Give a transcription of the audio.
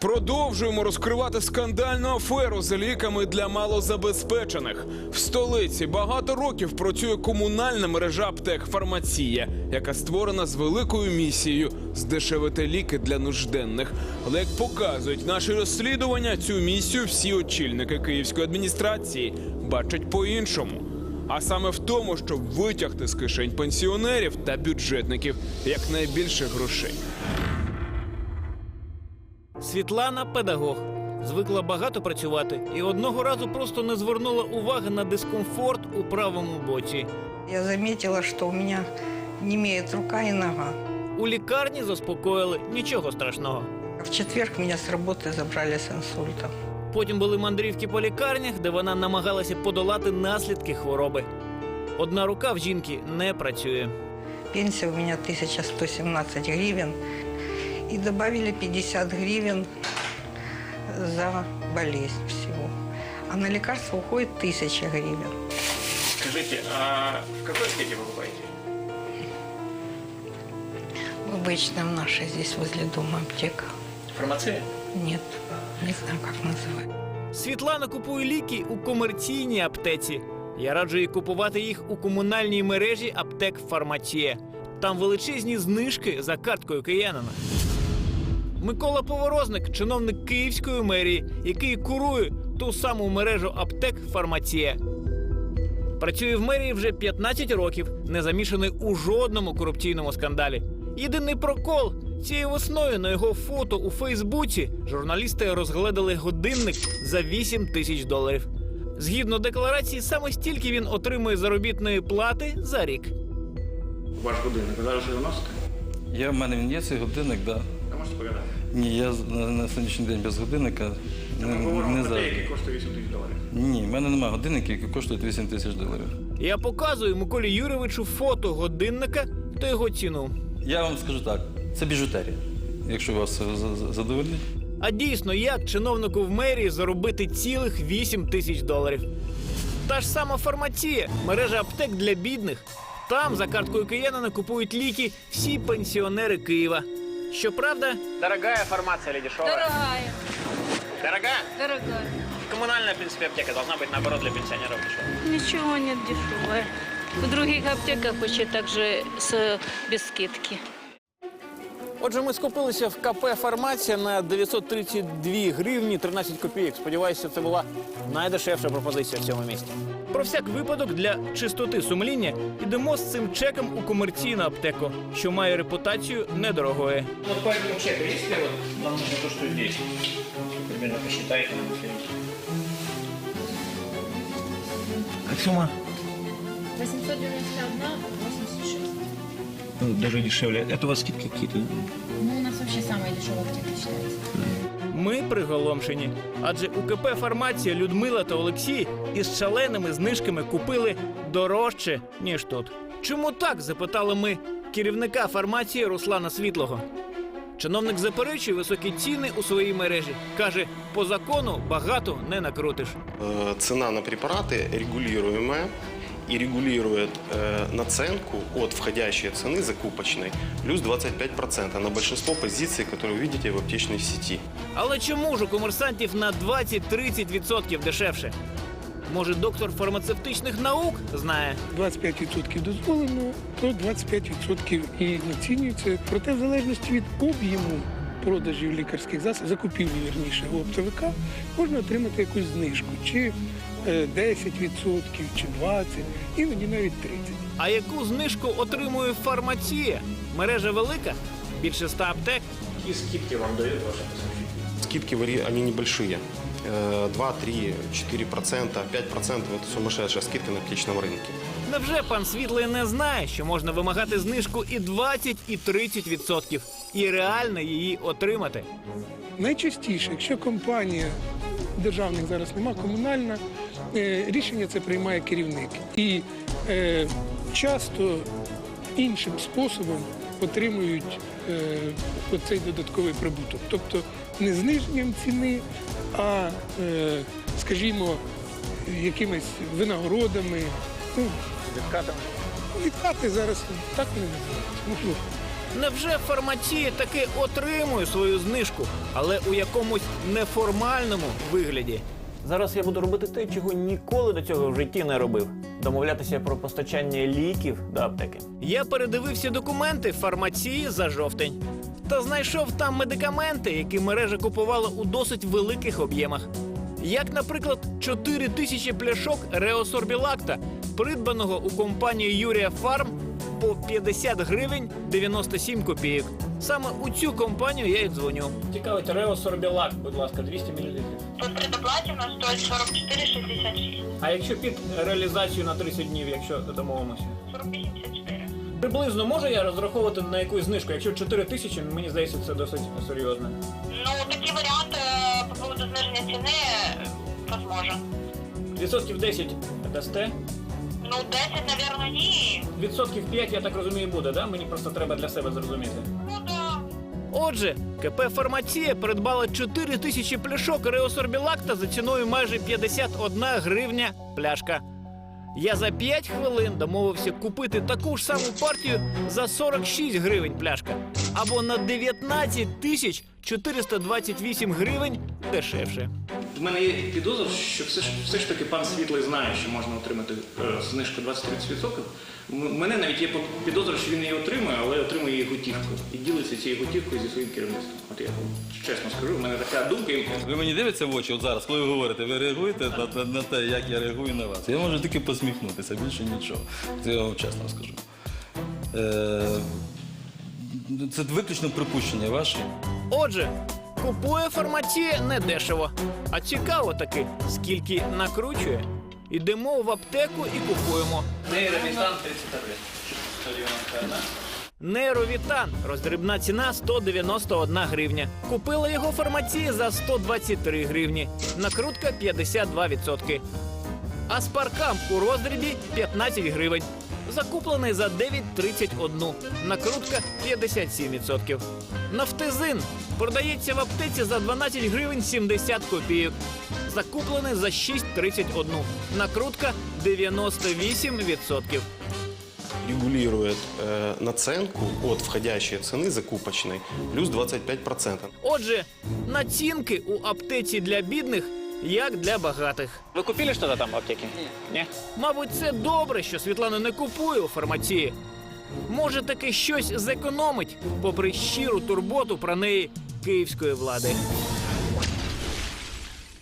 Продовжуємо розкривати скандальну аферу з ліками для малозабезпечених. В столиці багато років працює комунальна мережа аптек Фармація, яка створена з великою місією здешевити ліки для нужденних. Але як показують наші розслідування, цю місію всі очільники київської адміністрації бачать по-іншому. А саме в тому, щоб витягти з кишень пенсіонерів та бюджетників якнайбільше грошей. Світлана педагог. Звикла багато працювати і одного разу просто не звернула уваги на дискомфорт у правому боці. Я заметила, что у меня не имеет рука и нога. У лікарні заспокоїли нічого страшного. В четверг меня с работы забрали с инсультом. Потім були мандрівки по лікарнях, де вона намагалася подолати наслідки хвороби. Одна рука в жінки не працює. Пенсия у меня 1117 гривен И добавили 50 гривен за болезнь всего. А на лекарства уходит 1000 гривен. Скажите, а в какой аптеке вы покупаете? В обычном нашей здесь возле дома аптека. Фармация? Нет, не знаю, как называть. Світлана купує ліки у комерційній аптеці. Я раджу їй купувати їх у комунальній мережі аптек Фармація. Там величезні знижки за карткою киянина. Микола Поворозник, чиновник Київської мерії, який курує ту саму мережу аптек Фармація. Працює в мерії вже 15 років, не замішаний у жодному корупційному скандалі. Єдиний прокол цією весною на його фото у Фейсбуці журналісти розгледали годинник за 8 тисяч доларів. Згідно декларації, саме стільки він отримує заробітної плати за рік. Ваш ви зараз його носите? Я в мене він є цей годинник, да. Можете показати? Ні, я на, на сьогоднішній день без годинника. Не, Ми не говоримо про те, який коштує 8 тисяч доларів. Ні, в мене немає годинників, які коштують 8 тисяч доларів. Я показую Миколі Юрійовичу фото годинника та його ціну. Я вам скажу так, це біжутерія, якщо вас задовольнить. А дійсно, як чиновнику в мерії заробити цілих 8 тисяч доларів? Та ж сама фармація, мережа аптек для бідних. Там за карткою киянина купують ліки всі пенсіонери Києва. Щоправда, дорогая формация или дешевая? Дорогая, Дорогая? дорогая. Коммунальная, в принципе, аптека должна быть, наоборот, для пенсионеров дешевая. Ничего нет дешевое. В других аптеках почти так же с, без скидки. Отже, ми скупилися в КП Фармація на 932 гривні 13 копійок. Сподіваюся, це була найдешевша пропозиція в цьому місті. Про всяк випадок для чистоти сумління йдемо з цим чеком у комерційну аптеку, що має репутацію недорогої. Вот по этому чеку, если вот нам нужно то, что здесь, примерно посчитайте Как сумма? 891, 86 Ну, даже дешевле. Это у вас скидки какие-то? Ну, у нас вообще самая дешевая аптека считается. Ми приголомшені. Адже у КП Фармація Людмила та Олексій із шаленими знижками купили дорожче, ніж тут. Чому так? запитали ми керівника фармації Руслана Світлого. Чиновник заперечує високі ціни у своїй мережі. Каже, по закону багато не накрутиш. Э, цена на препараты регулируемая и регулирует э, наценку от входящей цены закупочной плюс 25% на большинство позиций, которые вы видите в аптечной сети. Але чому ж у комерсантів на 20-30% дешевше? Може, доктор фармацевтичних наук знає? 25% дозволено, то 25% і націнюється. Проте, в залежності від об'єму продажів лікарських засобів, закупівлі вірніше у оптовика, можна отримати якусь знижку, чи е, 10%, чи 20%, іноді навіть 30%. А яку знижку отримує фармація? Мережа велика? Більше ста аптек? Какие скидки вам дает ваша поставщик? Скидки вари- они небольшие. Э, 2, 3, 4%, 5% это сумасшедшая скидка на аптечном рынке. Невже пан Світлий не знає, що можна вимагати знижку і 20, і 30 відсотків, і реально її отримати? Найчастіше, якщо компанія державних зараз нема, комунальна, е, рішення це приймає керівник. І е, часто іншим способом отримують е, оцей додатковий прибуток. Тобто не зниженням ціни, а, е, скажімо, якимись винагородами. Ну, Відкатом? відкати зараз так не називають. Невже фармація таки отримує свою знижку, але у якомусь неформальному вигляді? Зараз я буду робити те, чого ніколи до цього в житті не робив. Домовлятися про постачання ліків до аптеки. Я передивився документи фармації за жовтень та знайшов там медикаменти, які мережа купувала у досить великих об'ємах. Як, наприклад, 4 тисячі пляшок реосорбілакта, придбаного у компанії Юрія Фарм по 50 гривень 97 копійок. Саме у цю компанію я і дзвоню. Цікавить реосорбілак, будь ласка, 200 мл По предоплате у нас стоит 44,66. А якщо під реалізацію на 30 днів, якщо домовимося? 40,54. Приблизно можу я розраховувати на якусь знижку? Якщо 4 тисячі, мені здається, це досить серйозно. Ну, такие варианты по поводу снижения цены э, возможен. Відсотків 10 дасте? Ну, 10, наверное, не. Відсотків 5, я так розумію, буде, да? Мені просто треба для себе зрозуміти. Отже, КП Фармація придбала 4 тисячі пляшок реосорбілакта за ціною майже 51 гривня пляшка. Я за 5 хвилин домовився купити таку ж саму партію за 46 гривень пляшка. Або на 19 тисяч 428 гривень дешевше. У мене є підозра, що все ж, все ж таки пан Світлий знає, що можна отримати е, знижку 20-30%. М- мене навіть є підозра, що він її отримує, але отримує її готівкою. І ділиться цією готівкою зі своїм керівництвом. От я чесно скажу, в мене така думка. Ви мені дивитеся в очі от зараз, коли ви говорите, ви реагуєте на, на, на те, як я реагую на вас. Я можу тільки посміхнутися, більше нічого. Це я вам чесно скажу. Е, це виключно припущення ваші. Отже, купує фармація недешево. А цікаво таки, скільки накручує. Ідемо в аптеку і купуємо. Нейромітан 33. 191. Нейровітан. Роздрібна ціна 191 гривня. Купила його фармація за 123 гривні. Накрутка 52%. Аспаркам у роздрібі 15 гривень. Закуплений за 9,31. Накрутка 57%. Нафтизин продається в аптеці за 12 гривень 70 копійок. Закуплений за 6,31. Накрутка 98%. Регулирует э, наценку от входящей цены закупочной плюс 25%. Отже, націнки у аптеці для бідних як для багатих. Ви купили щось там в аптеці? Ні. Ні? Мабуть, це добре, що Світлана не купує у фармації. Може, таки щось зекономить, попри щиру турботу про неї київської влади.